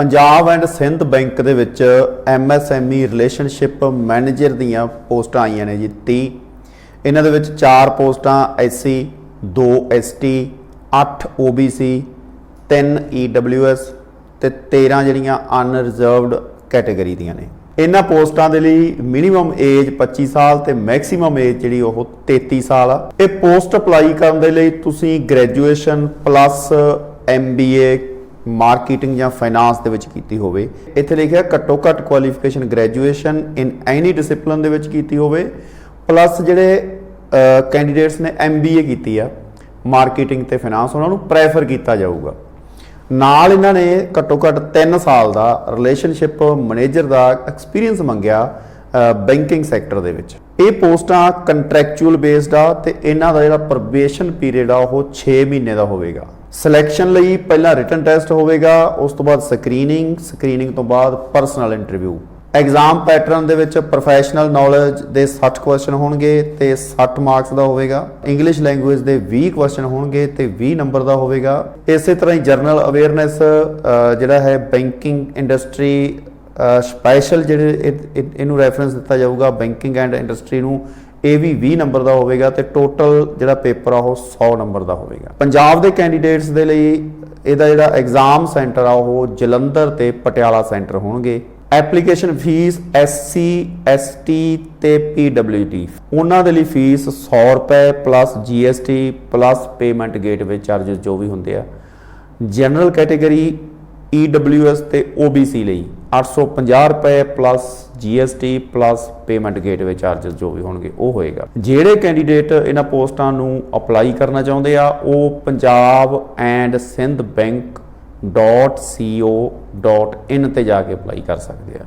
Punjab and Sindh bank ਦੇ ਵਿੱਚ MSME relationship manager ਦੀਆਂ ਪੋਸਟਾਂ ਆਈਆਂ ਨੇ ਜੀ 30 ਇਹਨਾਂ ਦੇ ਵਿੱਚ 4 ਪੋਸਟਾਂ ਐਸਸੀ 2 ਐਸਟੀ 8 ਓਬੀਸੀ 3 ਈਡਬਲਯੂਐਸ ਤੇ 13 ਜਿਹੜੀਆਂ ਅਨਰਿਜ਼ਰਵਡ ਕੈਟਾਗਰੀ ਦੀਆਂ ਨੇ। ਇਹਨਾਂ ਪੋਸਟਾਂ ਦੇ ਲਈ ਮਿਨੀਮਮ ਏਜ 25 ਸਾਲ ਤੇ ਮੈਕਸਿਮਮ ਏਜ ਜਿਹੜੀ ਉਹ 33 ਸਾਲ ਆ। ਇਹ ਪੋਸਟ ਅਪਲਾਈ ਕਰਨ ਦੇ ਲਈ ਤੁਸੀਂ ਗ੍ਰੈਜੂਏਸ਼ਨ ਪਲੱਸ ਐਮਬੀਏ ਮਾਰਕੀਟਿੰਗ ਜਾਂ ਫਾਈਨਾਂਸ ਦੇ ਵਿੱਚ ਕੀਤੀ ਹੋਵੇ। ਇੱਥੇ ਲਿਖਿਆ ਘੱਟੋ ਘੱਟ qualification graduation in any discipline ਦੇ ਵਿੱਚ ਕੀਤੀ ਹੋਵੇ। ਪਲੱਸ ਜਿਹੜੇ ਕੈਂਡੀਡੇਟਸ ਨੇ ਐਮਬੀਏ ਕੀਤੀ ਆ ਮਾਰਕੀਟਿੰਗ ਤੇ ਫਾਈਨਾਂਸ ਉਹਨਾਂ ਨੂੰ ਪ੍ਰੈਫਰ ਕੀਤਾ ਜਾਊਗਾ। ਨਾਲ ਇਹਨਾਂ ਨੇ ਘੱਟੋ ਘੱਟ 3 ਸਾਲ ਦਾ ਰਿਲੇਸ਼ਨਸ਼ਿਪ ਮੈਨੇਜਰ ਦਾ ਐਕਸਪੀਰੀਅੰਸ ਮੰਗਿਆ ਬੈਂਕਿੰਗ ਸੈਕਟਰ ਦੇ ਵਿੱਚ। ਇਹ ਪੋਸਟਾਂ ਕੰਟਰੈਕਚੁਅਲ ਬੇਸਡ ਆ ਤੇ ਇਹਨਾਂ ਦਾ ਜਿਹੜਾ ਪ੍ਰੋਬੇਸ਼ਨ ਪੀਰੀਅਡ ਆ, ਉਹ 6 ਮਹੀਨੇ ਦਾ ਹੋਵੇਗਾ। ਸਿਲੈਕਸ਼ਨ ਲਈ ਪਹਿਲਾਂ ਰਿਟਨ ਟੈਸਟ ਹੋਵੇਗਾ, ਉਸ ਤੋਂ ਬਾਅਦ ਸਕਰੀਨਿੰਗ ਸਕਰੀਨਿੰਗ ਤੋਂ ਬਾਅਦ ਪਰਸਨਲ ਇੰਟਰਵਿਊ ਐਗਜ਼ਾਮ ਪੈਟਰਨ ਦੇ ਵਿੱਚ ਪ੍ਰੋਫੈਸ਼ਨਲ ਨੌਲੇਜ ਦੇ 60 ਕੁਐਸਚਨ ਹੋਣਗੇ ਤੇ 60 ਮਾਰਕਸ ਦਾ ਹੋਵੇਗਾ। ਇੰਗਲਿਸ਼ ਲੈਂਗੁਏਜ ਦੇ 20 ਕੁਐਸਚਨ ਹੋਣਗੇ ਤੇ 20 ਨੰਬਰ ਦਾ ਹੋਵੇਗਾ। ਇਸੇ ਤਰ੍ਹਾਂ ਹੀ ਜਨਰਲ ਅਵੇਅਰਨੈਸ ਜਿਹੜਾ ਹੈ ਬੈਂਕਿੰਗ ਇੰਡਸਟਰੀ ਸਪੈਸ਼ਲ ਜਿਹੜੇ ਇਹਨੂੰ ਰੈਫਰੈਂਸ ਦਿੱਤਾ ਜਾਊਗਾ ਬੈਂਕਿੰਗ ਐਂਡ ਇੰਡਸਟਰੀ ਨੂੰ ਇਹ ਵੀ 20 ਨੰਬਰ ਦਾ ਹੋਵੇਗਾ ਤੇ ਟੋਟਲ ਜਿਹੜਾ ਪੇਪਰ ਆ ਉਹ 100 ਨੰਬਰ ਦਾ ਹੋਵੇਗਾ। ਪੰਜਾਬ ਦੇ ਕੈਂਡੀਡੇਟਸ ਦੇ ਲਈ ਇਹਦਾ ਜਿਹੜਾ ਐਗਜ਼ਾਮ ਸੈਂਟਰ ਆ, ਉਹ ਜਲੰਧਰ ਤੇ ਪਟਿਆਲਾ ਸੈਂਟਰ ਹੋਣਗੇ। ਐਪਲੀਕੇਸ਼ਨ ਫੀਸ SC ST ਤੇ PWD ਉਹਨਾਂ ਦੇ ਲਈ ਫੀਸ 100 ਰੁਪਏ plus GST plus payment gateway charges ਜੋ ਵੀ ਹੁੰਦੇ ਆ। ਜਨਰਲ ਕੈਟਾਗਰੀ EWS ਤੇ OBC ਲਈ 850 ਰੁਪਏ plus GST plus payment gateway charges ਜੋ ਵੀ ਹੋਣਗੇ, ਉਹ ਹੋਏਗਾ। ਜਿਹੜੇ ਕੈਂਡੀਡੇਟ ਇਹਨਾਂ ਪੋਸਟਾਂ ਨੂੰ ਅਪਲਾਈ ਕਰਨਾ ਚਾਹੁੰਦੇ ਆ, ਉਹ Punjab and Sindh bank .co.in ਤੇ ਜਾ ਕੇ ਅਪਲਾਈ ਕਰ ਸਕਦੇ ਆ।